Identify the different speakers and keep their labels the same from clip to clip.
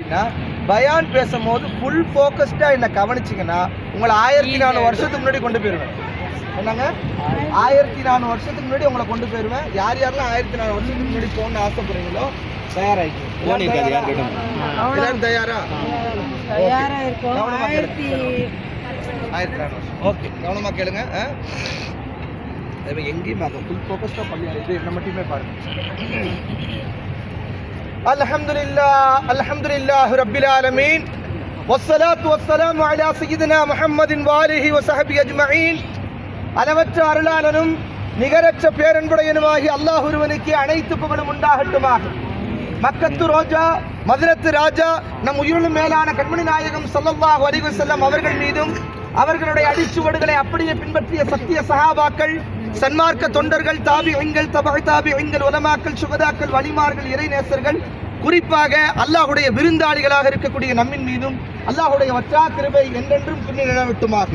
Speaker 1: அப்படின்னா பயான் பேசும்போது ஃபுல் ஃபோக்கஸ்டாக என்னை கவனிச்சிங்கன்னா உங்களை ஆயிரத்தி நானூறு வருஷத்துக்கு முன்னாடி கொண்டு போயிடுவேன். என்னங்க? ஆயிரத்தி நானூறு வருஷத்துக்கு முன்னாடி உங்களை கொண்டு போயிடுவேன். யார் யாரெல்லாம் ஆயிரத்தி நானூறு வருஷத்துக்கு முன்னாடி போகணும்னு ஆசைப்படுறீங்களோ தயாராகிக்கும் தயாரா?
Speaker 2: தயாரா இருக்கும் ஆயிரத்தி
Speaker 1: ஆயிரத்தி ஓகே. கவனமாக கேளுங்க. எங்கேயுமே ஃபுல் ஃபோக்கஸ்டாக பண்ணி இது என்ன மட்டுமே பாருங்க அல்ஹம்துலில்லாஹ் அல்ஹம்துலில்லாஹ் ரப்பில் ஆலமீன் والصلاة والسلام على سيدنا محمد وآله وصحبه أجمعين அளவற்ற அருளாளனும் நிகரற்ற பேரன்புடையனுமாகி அல்லாஹ் ஒருவனுக்கு அனைத்து புகழும் உண்டாகட்டுமாக மக்கத்து ரோஜா மதுரத்து ராஜா நம் உயிரினும் மேலான கண்மணி நாயகம் ஸல்லல்லாஹு அலைஹி வஸல்லம் அவர்கள் மீதும் அவர்களுடைய அடிச்சுவடுகளை அப்படியே பின்பற்றிய சத்திய சஹாபாக்கள் சன்மார்க்க தொண்டர்கள் தாபியங்கள் தபை தாபியங்கள் உலமாக்கள் சுகதாக்கள் வலிமார்கள் இறைநேசர்கள் குறிப்பாக அல்லாஹுடைய விருந்தாளிகளாக இருக்கக்கூடிய நம்மின் மீதும் அல்லாஹுடைய வற்றா கிருபை என்றென்றும் துணி நிலவட்டுமாக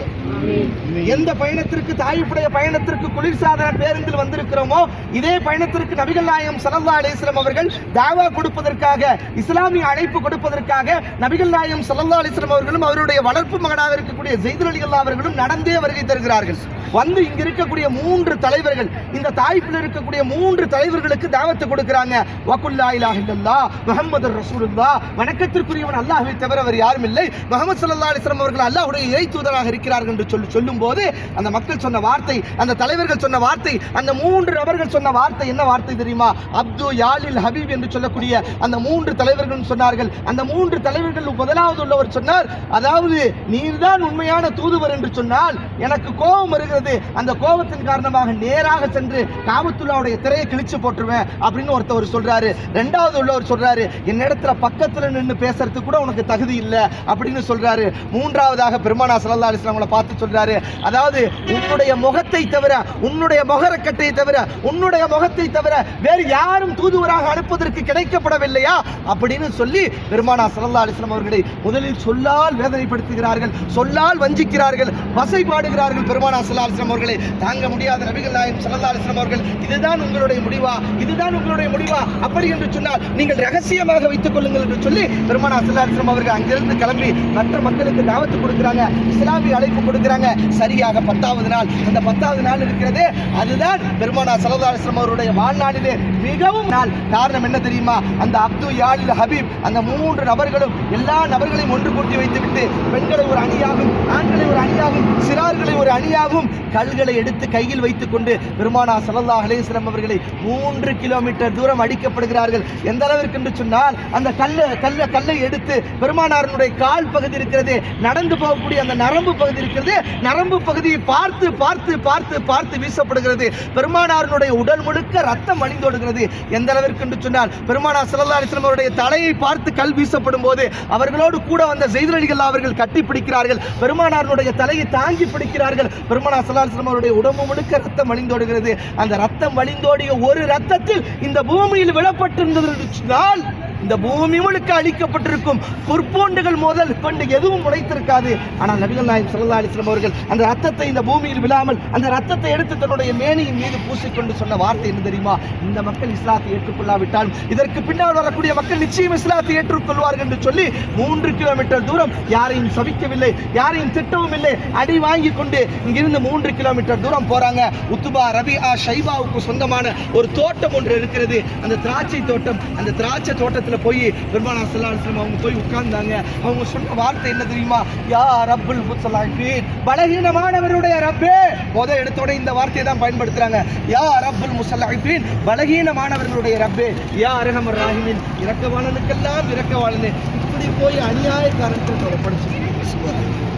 Speaker 1: எந்த பயணத்திற்கு தாயிப்புடைய பயணத்திற்கு குளிர்சாதன பேருந்தில் வந்திருக்கிறோமோ இதே பயணத்திற்கு நபிகள் நாயகம் ஸல்லல்லாஹு அலைஹி வஸல்லம் அவர்கள் தாவா கொடுப்பதற்காக இஸ்லாமிய அழைப்பு கொடுப்பதற்காக நபிகள் நாயகம் ஸல்லல்லாஹு அலைஹி வஸல்லம் அவர்களும் அவருடைய வளர்ப்பு மகனாக இருக்கக்கூடிய ஜெய்துல் அலி அல்லாஹ் அவர்களும் நடந்தே வருகை தருகிறார்கள். வந்து இங்க இருக்கக்கூடிய மூன்று தலைவர்கள் இந்த தாய்ப்பில் இருக்கக்கூடிய மூன்று தலைவர்களுக்கு தாவத்தை கொடுக்கிறாங்க. வகுல்லா இலாஹ இல்லல்லாஹ் முஹம்மது ரசூலுல்லாஹ். வணக்கத்திற்குரியவன் அல்லாஹ்வை தவிர வேறு யாரும் இல்லை. முகமது சல்லா அலிஸ்லாம் அவர்கள் அல்லாஹுடைய இறை தூதராக இருக்கிறார்கள் என்று சொல்லி சொல்லும்போது அந்த மக்கள் சொன்ன வார்த்தை அந்த தலைவர்கள் சொன்ன வார்த்தை அந்த மூன்று நபர்கள் சொன்ன வார்த்தை என்ன வார்த்தை தெரியுமா? அப்து யாலில் ஹபீப் என்று சொல்லக்கூடிய அந்த மூன்று தலைவர்கள் சொன்னார்கள். அந்த மூன்று தலைவர்கள் முதலாவது உள்ளவர் சொன்னார் அதாவது நீர்தான் உண்மையான தூதுவர் என்று சொன்னால் எனக்கு கோபம் வருகிறது. அந்த கோபத்தின் காரணமாக நேராக சென்று காபத்துல்லாவுடைய திரையை கிழிச்சு போட்டுருவேன் அப்படின்னு ஒருத்தவர் சொல்றாரு. ரெண்டாவது உள்ளவர் சொல்றாரு என்னிடத்துல பக்கத்துல நின்று பேசுறதுக்கு கூட உனக்கு தகுதி இல்லை. அப்படின்னு சொல்றாரு. மூன்றாவதாக பெருமானா சல்லா அலிஸ்லாமலை பார்த்து சொல்றாரு. அதாவது உன்னுடைய முகத்தை தவிர உன்னுடைய முகரக்கட்டை தவிர உன்னுடைய முகத்தை தவிர வேறு யாரும் தூதுவராக அனுப்புவதற்கு கிடைக்கப்படவில்லையா? அப்படின்னு சொல்லி பெருமானா சல்லா அலிஸ்லாம் அவர்களை முதலில் சொல்லால் வேதனைப்படுத்துகிறார்கள் சொல்லால் வஞ்சிக்கிறார்கள் வசை பாடுகிறார்கள் பெருமானா சல்லா அலிஸ்லாம் அவர்களை. தாங்க முடியாத நபிகள் நாயம் சல்லா அலிஸ்லாம் அவர்கள் இதுதான் உங்களுடைய முடிவா? இதுதான் உங்களுடைய முடிவா? அப்படி என்று சொன்னால் நீங்கள் ரகசியமாக வைத்துக் கொள்ளுங்கள் என்று சொல்லி பெருமானா சல்லா அலிஸ்லாம் அவர்கள் அங்கிருந்து கிளம்பி மற்ற மக்களுக்கு தாவத்து கொடுக்குறாங்க இஸ்லாமிய அழைப்பு கொடுக்குறாங்க. சரியாக பத்தாவது நாள். அந்த பத்தாவது நாள் இருக்கிறது அதுதான் பெருமானா சல்லா அவருடைய வாழ்நாளிலே மிகவும் நாள். காரணம் என்ன தெரியுமா? அந்த அப்து யாலில் ஹபீப் அந்த மூன்று நபர்களும் எல்லா நபர்களையும் ஒன்று கூட்டி வைத்துவிட்டு பெண்களை ஒரு அணியாகும் ஆண்களை ஒரு அணியாகும் சிறார்களை ஒரு அணியாகும் கல்களை எடுத்து கையில் வைத்துக் கொண்டு பெருமானா சல்லல்லாஹு அலைஹி அவர்களை மூன்று கிலோமீட்டர் தூரம் அடிக்கப்படுகிறார்கள். எந்த அளவிற்கு என்று சொன்னால் அந்த கல்லை கல்லை கல்லை எடுத்து பெருமானாரனுடைய கால் பகுதி இருக்கிறது நடந்து போகக்கூடிய அந்த நரம்பு பகுதி இருக்கிறது நரம்பு பகுதியை பார்த்து பார்த்து பார்த்து பார்த்து வீசப்படுகிறது. பெருமானாரனுடைய உடல் முழுக்க ரத்தம் அணிந்தோடுகிறது எந்த அளவிற்கு என்று சொன்னால் பெருமானா சல்லல்லாஹு அலைஹி அவருடைய தலையை பார்த்து கல் வீசப்படும் போது அவர்களோடு கூட வந்த செய்திரடிகள் அவர்கள் கட்டி பிடிக்கிறார்கள். பெருமானாரனுடைய தலையை தாங்கி பிடிக்கிறார்கள். பெருமானா சல்லல்லாஹு அலைஹி அவருடைய உடம்பு முழுக்க ரத்தம் அணிந்தோடுகிறது அந்த ரத்தம் வழிந்தோடிய ஒரு ரத்தத்தில் இந்த பூமியில் விழப்பட்டிருந்தது என்று சொன்னால் இந்த பூமி முழுக்க அழிக்கப்பட்டிருக்கும் பொற்பூண்டுகள் முதல் கொண்டு எதுவும் உழைத்திருக்காது ஆனால் நபிகள் நாயகம் சல்லா அலிஸ்லாம் அவர்கள் அந்த ரத்தத்தை இந்த பூமியில் விழாமல் அந்த ரத்தத்தை எடுத்து தன்னுடைய மேனியின் மீது பூசிக்கொண்டு சொன்ன வார்த்தை என்ன தெரியுமா? இந்த மக்கள் இஸ்லாத்தை ஏற்றுக்கொள்ளாவிட்டாலும் இதற்கு பின்னால் வரக்கூடிய மக்கள் நிச்சயம் இஸ்லாத்தை ஏற்றுக்கொள்வார்கள் என்று சொல்லி மூன்று கிலோமீட்டர் தூரம் யாரையும் சபிக்கவில்லை யாரையும் திட்டவும் இல்லை. அடி வாங்கி கொண்டு இங்கிருந்து மூன்று கிலோமீட்டர் தூரம் போறாங்க. உத்துபா ரபிஆ ஷைபாவுக்கு சொந்தமான ஒரு தோட்டம் ஒன்று இருக்கிறது. அந்த திராட்சை தோட்டம் அந்த திராட்சை தோட்டத்தில் போய் பெருமானா ஸல்லல்லாஹு அவங்க போய் உட்கார்ந்தாங்க. அவங்க சொன்ன வார்த்தை என்ன தெரியுமா? யா ரப்புல் முஸ்லாஹின் பலகீனமானவருடைய ரப்பே. முத எடுத்தோட இந்த வார்த்தையை தான் பயன்படுத்துறாங்க. யா ரப்புல் முஸ்லாஹின் பலகீனமானவர்களுடைய ரப்பே. யா அரஹமர் ராஹிமின். இறக்கவாளனுக்கெல்லாம் இரக்கவாளனே இப்படி போய் அநியாயக்காரன் ஒப்படைச்சு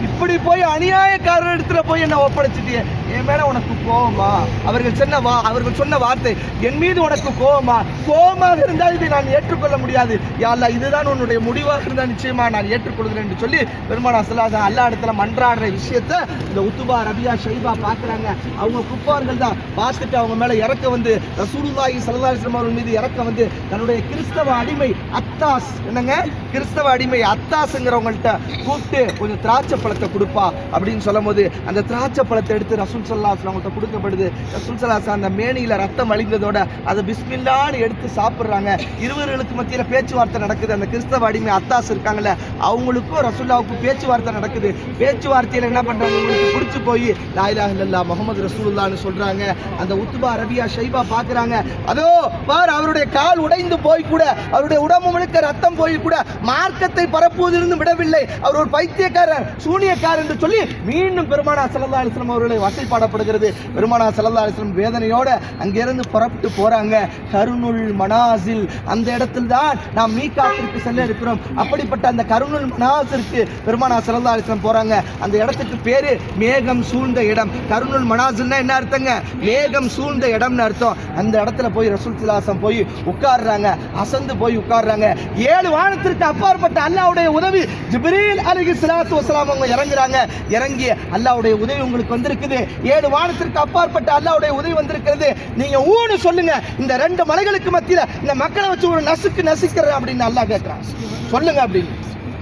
Speaker 1: இப்படி போய் அநியாயக்காரர் இடத்துல போய் என்ன ஒப்படைச்சிட்டியே? என் மேல உனக்கு கோவமா? அவர்கள் சொன்ன வா அவர்கள் சொன்ன வார்த்தை என் மீது உனக்கு கோவமா? கோவமாக இருந்தால் இதை நான் ஏற்றுக்கொள்ள முடியாது. யா இதுதான் உன்னுடைய முடிவாக இருந்தால் நிச்சயமா நான் ஏற்றுக்கொள்கிறேன் என்று சொல்லி பெருமானா சொல்லாத அல்லா இடத்துல மன்றாடுற விஷயத்த இந்த உத்துபா ரபியா ஷைபா பார்க்குறாங்க. அவங்க குப்பார்கள் தான். பார்த்துட்டு அவங்க மேல இறக்க வந்து ரசூலுல்லாஹி ஸல்லல்லாஹு அவர்கள் மீது இறக்க வந்து தன்னுடைய கிறிஸ்தவ அடிமை அத்தாஸ் என்னங்க? கிறிஸ்தவ அடிமை அத்தாஸ்ங்கிறவங்கள்ட்ட கூப்பிட்டு கொஞ்சம் திராட்சை பழத்தை கொடுப்பா அப்படின்னு சொல்லும்போது அந்த திராட்சை பழத்தை எடுத்து ரசூல் ரசூல் அவங்கள்ட்ட கொடுக்கப்படுது. ரசூல் சல்லாஹ் அந்த மேனியில ரத்தம் அழிந்ததோட அதை பிஸ்மில்லான்னு எடுத்து சாப்பிட்றாங்க. இருவர்களுக்கு மத்தியில் பேச்சுவார்த்தை நடக்குது. அந்த கிறிஸ்தவ அடிமை அத்தாஸ் இருக்காங்கல்ல அவங்களுக்கும் ரசூல்லாவுக்கும் பேச்சுவார்த்தை நடக்குது. பேச்சுவார்த்தையில் என்ன பண்ணுறாங்க உங்களுக்கு பிடிச்சி போய் லாயிலா இல்லல்லா முகமது ரசூல்லான்னு சொல்கிறாங்க அந்த உத்துபா ரபியா ஷைபா பார்க்குறாங்க அதோ பார் அவருடைய கால் உடைந்து போய் கூட அவருடைய உடம்பு முழுக்க ரத்தம் போய் கூட மார்க்கத்தை பரப்புவதிலிருந்து விடவில்லை. அவர் ஒரு பைத்தியக்காரர் சூனியக்காரர் என்று சொல்லி மீண்டும் பெருமானா சல்லா அலிஸ்லாம் அவர்களை பாடப்படுகிறது. பெருமானா சல்லா அலிஸ்லம் வேதனையோடு அங்கிருந்து புறப்பட்டு போகிறாங்க கருணுல் மனாசில் அந்த இடத்தில் தான் நாம் மீகாத்திற்கு செல்ல இருக்கிறோம். அப்படிப்பட்ட அந்த கருணுல் மனாசிற்கு பெருமானா சல்லா அலிஸ்லம் போகிறாங்க அந்த இடத்துக்கு பேர் மேகம் சூழ்ந்த இடம். கருணுல் மனாசில்னா என்ன அர்த்தங்க? மேகம் சூழ்ந்த இடம்னு அர்த்தம். அந்த இடத்துல போய் ரசூல் சிலாசம் போய் உட்கார்றாங்க. அசந்து போய் உட்கார்றாங்க. ஏழு வானத்திற்கு அப்பாற்பட்ட அல்லாவுடைய உதவி ஜிப்ரீல் அலிகி சிலாசு வசலாம் அவங்க இறங்குறாங்க. இறங்கி அல்லாவுடைய உதவி உங்களுக்கு வந்திருக்குது. ஏழு வானத்திற்கு அப்பாற்பட்ட அல்லாவுடைய உதவி வந்திருக்கிறது. நீங்க ஊன்னு சொல்லுங்க. இந்த ரெண்டு மலைகளுக்கு மத்தியில இந்த மக்களை வச்சு ஒரு நசுக்கு நசுக்கிறேன் அப்படின்னு அல்லாஹ் கேட்கிறான். சொல்லுங்க அப்படின்னு.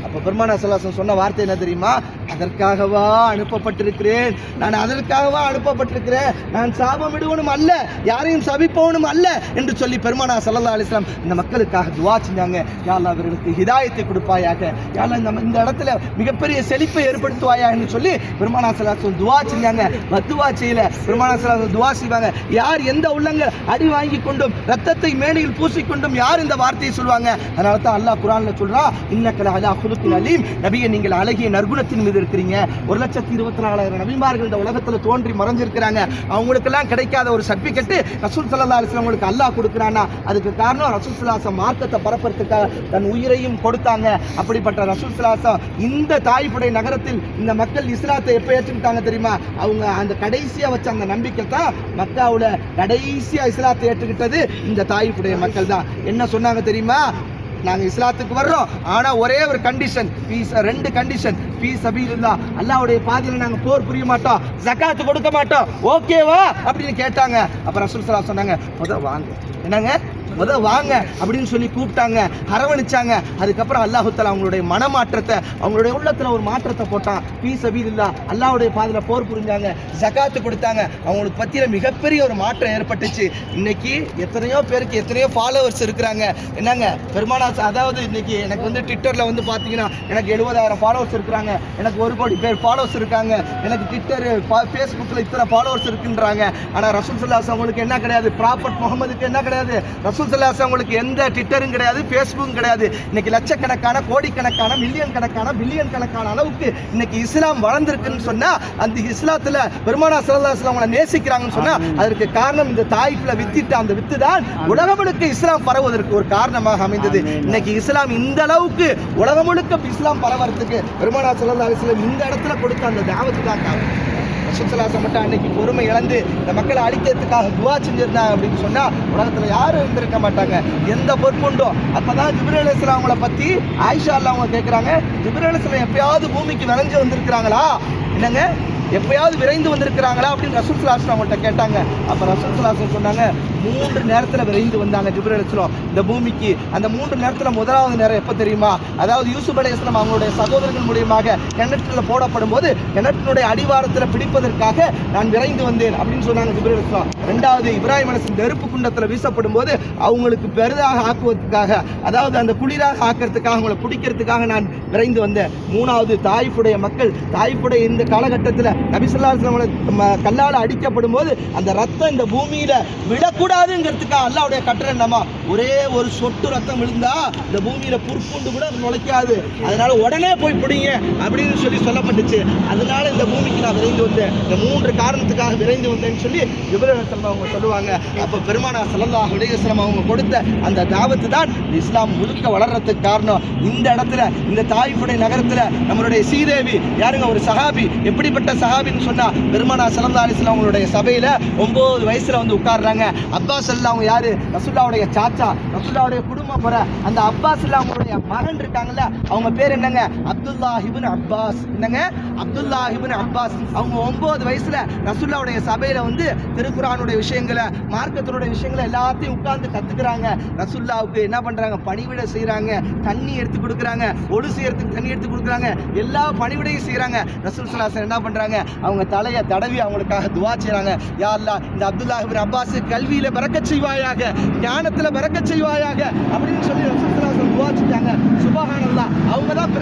Speaker 1: அப்ப பெருமானா சல்லாசன் சொன்ன வார்த்தை என்ன தெரியுமா? அதற்காகவா அனுப்பப்பட்டிருக்கிறேன். நான் அதற்காகவா அனுப்பப்பட்டிருக்கிறேன். நான் சாபமிடுவனும் அல்ல யாரையும் சபிப்பவனும் அல்ல என்று சொல்லி பெருமானா சல்லா அலிஸ்லாம் இந்த மக்களுக்காக துவா செஞ்சாங்க. யாழ்லா அவர்களுக்கு ஹிதாயத்தை கொடுப்பாயாக. யாழ்லா இந்த இந்த இடத்துல மிகப்பெரிய செழிப்பை ஏற்படுத்துவாயா என்று சொல்லி பெருமானா சல்லாசன் துவா செஞ்சாங்க. மத்துவா செய்யல. பெருமானா சல்லாசன் துவா செய்வாங்க. யார் எந்த உள்ளங்கள் அடி வாங்கி கொண்டும் ரத்தத்தை மேடையில் பூசிக்கொண்டும் யார் இந்த வார்த்தையை சொல்லுவாங்க அதனால தான் அல்லாஹ் குரான்ல சொல்றா இன்னக்கல அலா குலுக்கின் அலீம். நபியை நீங்கள் அழகிய நற்குணத்தின் மீது இருக்கிறீங்க ஒரு லட்சத்தி இருபத்தி நாலாயிரம் நபிமார்கள் இந்த உலகத்தில் தோன்றி மறைஞ்சிருக்கிறாங்க. அவங்களுக்கெல்லாம் கிடைக்காத ஒரு சர்டிஃபிகேட்டு ரசூல் சல்லா அலிஸ்லாம் அல்லாஹ் கொடுக்குறானா அதுக்கு காரணம் ரசூல் சலாசம் மார்க்கத்தை பரப்புறதுக்காக தன் உயிரையும் கொடுத்தாங்க. அப்படிப்பட்ட ரசூல் சலாசம் இந்த தாய்ப்புடை நகரத்தில் இந்த மக்கள் இஸ்லாத்தை எப்போ ஏற்றுக்கிட்டாங்க தெரியுமா? அவங்க அந்த கடைசியா வச்ச அந்த நம்பிக்கை தான் மக்காவில் கடைசியா இஸ்லாத்தை ஏற்றுக்கிட்டது இந்த தாய்ப்புடைய மக்கள் தான். என்ன சொன்னாங்க தெரியுமா? நாங்கள் இஸ்லாத்துக்கு வர்றோம். ஆனா ஒரே ஒரு கண்டிஷன் ரெண்டு கண்டிஷன் பீஸ் அபீலுல்லா அல்லாவுடைய பாதையில் நாங்கள் போர் புரிய மாட்டோம் ஜக்காத்து கொடுக்க மாட்டோம். ஓகேவா அப்படின்னு கேட்டாங்க. அப்புறம் ரசூல் சலா சொன்னாங்க முதல் வாங்க. என்னங்க? முத வாங்க அப்படின்னு சொல்லி கூப்பிட்டாங்க அரவணிச்சாங்க. அதுக்கப்புறம் அல்லாஹுத்தலா அவங்களுடைய மனமாற்றத்தை அவங்களுடைய உள்ளத்தில் ஒரு மாற்றத்தை போட்டான். பீஸ் அபீலுல்லா அல்லாஹ்வுடைய பாதையில் போர் புரிஞ்சாங்க ஜகாத்து கொடுத்தாங்க. அவங்களுக்கு பற்றிய மிகப்பெரிய ஒரு மாற்றம் ஏற்பட்டுச்சு. இன்னைக்கு எத்தனையோ பேருக்கு எத்தனையோ ஃபாலோவர்ஸ் இருக்கிறாங்க. என்னங்க பெருமானா அதாவது இன்னைக்கு எனக்கு வந்து ட்விட்டரில் வந்து பார்த்தீங்கன்னா எனக்கு எழுபதாயிரம் ஃபாலோவர்ஸ் இருக்கிறாங்க. எனக்கு ஒரு கோடி பேர் ஃபாலோவர்ஸ் இருக்காங்க. எனக்கு ட்விட்டர் ஃபேஸ்புக்கில் இத்தனை ஃபாலோவர்ஸ் இருக்குன்றாங்க. ஆனால் ரசூல் சுல்லாஸ் அவங்களுக்கு என்ன கிடையாது? ப்ராப்பர்ட் முகமதுக்கு என்ன கிடையாது? ரசூல் சல்லாஸ் அவங்களுக்கு எந்த ட்விட்டரும் கிடையாது ஃபேஸ்புக்கும் கிடையாது. இன்னைக்கு லட்சக்கணக்கான கோடிக்கணக்கான மில்லியன் கணக்கான பில்லியன் கணக்கான அளவுக்கு இன்னைக்கு இஸ்லாம் வளர்ந்துருக்குன்னு சொன்னா அந்த இஸ்லாத்துல பெருமானா சல்லாஸ் அவங்களை நேசிக்கிறாங்கன்னு சொன்னா அதற்கு காரணம் இந்த தாய்ப்புல வித்திட்ட அந்த வித்து தான் உலகம் முழுக்க இஸ்லாம் பரவுவதற்கு ஒரு காரணமாக அமைந்தது. இன்னைக்கு இஸ்லாம் இந்த அளவுக்கு உலகம் முழுக்க இஸ்லாம் பரவறதுக்கு பெருமானா சல்லா அலிஸ்லாம் இந்த இடத்துல கொடுத்த அந்த தாவத்து தான் காரணம் ரசூலுல்லாஹி மட்டும் அன்னைக்கு பொறுமை இழந்து இந்த மக்களை அழிக்கிறதுக்காக துவா செஞ்சிருந்தாங்க அப்படின்னு சொன்னால் உலகத்தில் யாரும் இருந்திருக்க மாட்டாங்க. எந்த பொறுப்புண்டோ அப்பதான் ஜிப்ரீல் அலைஹிஸ்ஸலாம் அவங்கள பற்றி ஆயிஷா அவங்க கேட்குறாங்க ஜிப்ரீல் அலைஹிஸ்ஸலாம் எப்பயாவது பூமிக்கு விரைஞ்சு வந்திருக்கிறாங்களா? என்னங்க? எப்பயாவது விரைந்து வந்திருக்கிறாங்களா அப்படின்னு ரசூல் சலாசன் அவங்கள்ட்ட கேட்டாங்க. அப்போ ரசூல் சலாசன் சொன்னாங்க மூன்று நேரத்தில் விரைந்து வந்தாங்க ஜிப்ரல் அலைஹிஸ்ஸலாம் இந்த பூமிக்கு அந்த மூன்று நேரத்தில் முதலாவது நேரம் எப்போ தெரியுமா? அதாவது யூசுப் அலைஹிஸ்ஸலாம் அவங்களுடைய சகோதரர்கள் மூலியமாக கிணற்றில் போடப்படும் போது கிணற்றினுடைய அடிவாரத்தில் பிடிப்பதற்காக நான் விரைந்து வந்தேன் அப்படின்னு சொன்னாங்க ஜிப்ரல் அலைஹிஸ்ஸலாம் ரெண்டாவது இப்ராஹிம் அலைஹிஸ்ஸலாம் நெருப்பு குண்டத்தில் வீசப்படும் போது அவங்களுக்கு பெரிதாக ஆக்குவதற்காக அதாவது அந்த குளிராக ஆக்கிறதுக்காக அவங்களை பிடிக்கிறதுக்காக நான் விரைந்து வந்தேன். மூணாவது தாய்ப்புடைய மக்கள் தாய்ப்புடைய இந்த காலகட்டத்தில் நபிசுல்லாஸ்லாமலை கல்லால் அடிக்கப்படும் போது அந்த ரத்தம் இந்த பூமியில விழக்கூடாதுங்கிறதுக்காக அல்லாவுடைய கட்டளை என்னமா ஒரே ஒரு சொட்டு ரத்தம் விழுந்தா இந்த பூமியில் புற்புண்டு கூட அது நுழைக்காது. அதனால உடனே போய் பிடிங்க அப்படின்னு சொல்லி சொல்லப்பட்டுச்சு. அதனால இந்த பூமிக்கு நான் விரைந்து வந்தேன். இந்த மூன்று காரணத்துக்காக விரைந்து வந்தேன்னு சொல்லி இப்ராஹிம் அவங்க சொல்லுவாங்க. அப்ப பெருமானா ஸல்லல்லாஹு அலைஹி அவங்க கொடுத்த அந்த தாவத்து தான் இஸ்லாம் முழுக்க வளர்றதுக்கு காரணம். இந்த இடத்துல இந்த தாய்ப்புடை நகரத்துல நம்மளுடைய சீதேவி யாருங்க? ஒரு சஹாபி. எப்படிப்பட்ட சஹாபின்னு சொன்னா பெருமானா ஸல்லல்லாஹு அலைஹி அவங்களுடைய சபையில ஒன்பது வயசுல வந்து உட்கார்றாங்க. அப்பாஸ் அல்லாஹ் அவங்க யாரு? ரசுல்லாவுடைய சாச்சா ரசுல்லாவுடைய குடும்ப முறை போற. அந்த அப்பாஸ் அவங்களுடைய மகன் இருக்காங்கல்ல அவங்க பேர் என்னங்க? Abdullah ibn Abbas. என்னங்க? Abdullah ibn Abbas. அவங்க ஒன்பது வயசுல ரசுல்லாவுடைய சபையில வந்து திருக்குறானுடைய விஷயங்களை மார்க்கத்தினுடைய விஷயங்களை எல்லாத்தையும் உட்கார்ந்து கத்துக்கிறாங்க. ரசுல்லாவுக்கு என்ன பண்றாங்க? பணிவிட செய்யறாங்க. தண்ணி எடுத்து கொடுக்குறாங்க. ஒழு செய்யறதுக்கு தண்ணி எடுத்து கொடுக்குறாங்க. எல்லா பணிவிடையும் செய்யறாங்க. ரசூல் சலாசன் என்ன பண்றாங்க? அவங்க தலையை தடவி அவங்களுக்காக துவா செய்றாங்க யா இந்த அப்துல்லாஹிபின் அப்பாஸ் கல்வியில பிறக்க செய்வாயாக ஞானத்துல பிறக்க செய்வாயாக அப்படின்னு சொல்லி ரசூல் சலாசன் துவா செஞ்சாங்க. சுபஹானல்லாஹ். அவங்க தான்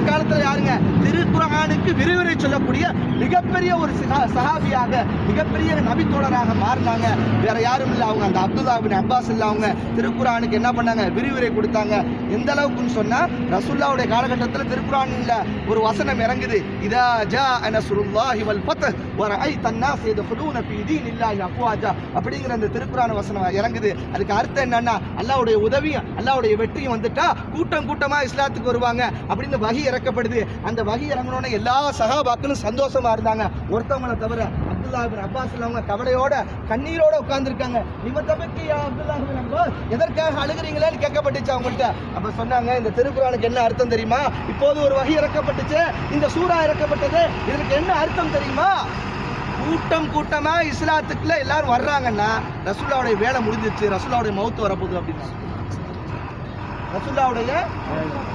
Speaker 1: யார் பாருங்க திருக்குரானுக்கு விரிவுரை சொல்லக்கூடிய மிகப்பெரிய ஒரு சஹாபியாக மிகப்பெரிய நபித்தோழராக மாறினாங்க. வேற யாரும் இல்லை அவங்க அந்த அப்துல்லா பின் அப்பாஸ் இல்லை அவங்க திருக்குரானுக்கு என்ன பண்ணாங்க? விரிவுரை கொடுத்தாங்க. எந்த அளவுக்குன்னு சொன்னா ரசுல்லாவுடைய காலகட்டத்தில் திருக்குரானில் ஒரு வசனம் இறங்குது. இதா ஜா நசுருல்லாஹி வல் ஃபத் வர ஐ தன்னா செய்த ஹுடூன பீதி தீன் இல்லாஹி அப்படிங்கிற அந்த திருக்குரான வசனம் இறங்குது. அதுக்கு அர்த்தம் என்னன்னா அல்லாவுடைய உதவியும் அல்லாவுடைய வெற்றியும் வந்துட்டா கூட்டம் கூட்டமாக இஸ்லாத்துக்கு வருவாங்க அப்படின்னு வகி இறக்கப்படுது. அந்த வகி இறங்கினோட எல்லா சகாபாக்களும் சந்தோஷமா இருந்தாங்க. ஒருத்தவங்களை தவிர அப்துல்லா பின் அப்பாஸ் அவங்க கவலையோட கண்ணீரோட உட்கார்ந்துருக்காங்க. இவ தபக்கி யா அப்பாஸ் எதற்காக அழுகுறீங்களேன்னு கேட்கப்பட்டுச்சு அவங்கள்ட்ட. அப்ப சொன்னாங்க இந்த திருக்குறானுக்கு என்ன அர்த்தம் தெரியுமா? இப்போது ஒரு வகை இறக்கப்பட்டுச்சு. இந்த சூறா இறக்கப்பட்டது. இதற்கு என்ன அர்த்தம் தெரியுமா? கூட்டம் கூட்டமா இஸ்லாத்துக்குள்ள எல்லாரும் வர்றாங்கன்னா ரசூல்லாவுடைய வேலை முடிஞ்சிச்சு ரசூல்லாவுடைய மவுத்து வரப்போகுது அப்படின்னு ரசுல்லாவுடைய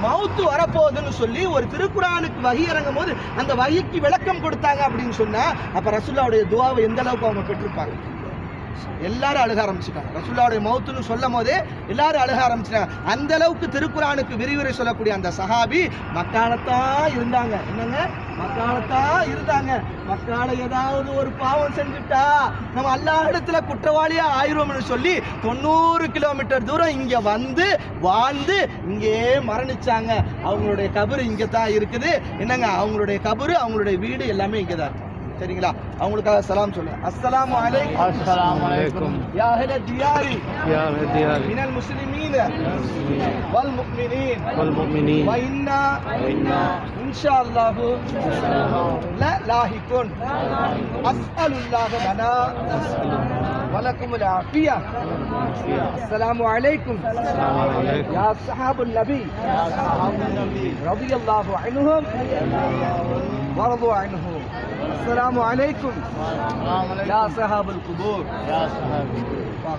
Speaker 1: மவுத்து வரப்போகுதுன்னு சொல்லி ஒரு திருக்குறானுக்கு வகி இறங்கும் போது அந்த வகிக்கு விளக்கம் கொடுத்தாங்க அப்படின்னு சொன்னா அப்ப ரசுல்லாவுடைய துவாவை எந்த அளவுக்கு அவங்க பெற்றிருப்பாங்க? எல்லாரும் அழுக ஆரம்பிச்சிட்டாங்க. ரசுல்லாவுடைய மௌத்துன்னு சொல்லும் போதே எல்லாரும் அழுக ஆரம்பிச்சிட்டாங்க. அந்த அளவுக்கு திருக்குறானுக்கு விரிவுரை சொல்லக்கூடிய அந்த சஹாபி மக்காலத்தான் இருந்தாங்க. என்னங்க? மக்காலத்தான் இருந்தாங்க. மக்கள ஏதாவது ஒரு பாவம் செஞ்சுட்டா நம்ம எல்லா இடத்துல குற்றவாளியா ஆயிரோம்னு சொல்லி தொண்ணூறு கிலோமீட்டர் தூரம் இங்க வந்து வாழ்ந்து இங்கே மரணிச்சாங்க. அவங்களுடைய கபரு இங்க தான் இருக்குது. என்னங்க அவங்களுடைய கபரு அவங்களுடைய வீடு எல்லாமே இங்கதான் சரிங்களா? அவங்களுக்காக சலாம் சொல்லு. அஸ்ஸலாமு அலைக்கும். அஸ்ஸலாமு யா
Speaker 3: அஹ்ல தியாரி. யா
Speaker 1: அஹ்ல தியாரி. மினல்
Speaker 3: முஸ்லிமீன.
Speaker 1: வல்
Speaker 3: முஃமினீன்
Speaker 1: ان شاء الله لا لا يكون أسأل الله لنا. ولكم العافية. السلام عليكم. يا صحاب النبي. رضي الله عنهم. ورضوا عنه. السلام عليكم. يا صحاب القبور
Speaker 3: يا
Speaker 1: صحاب القبور.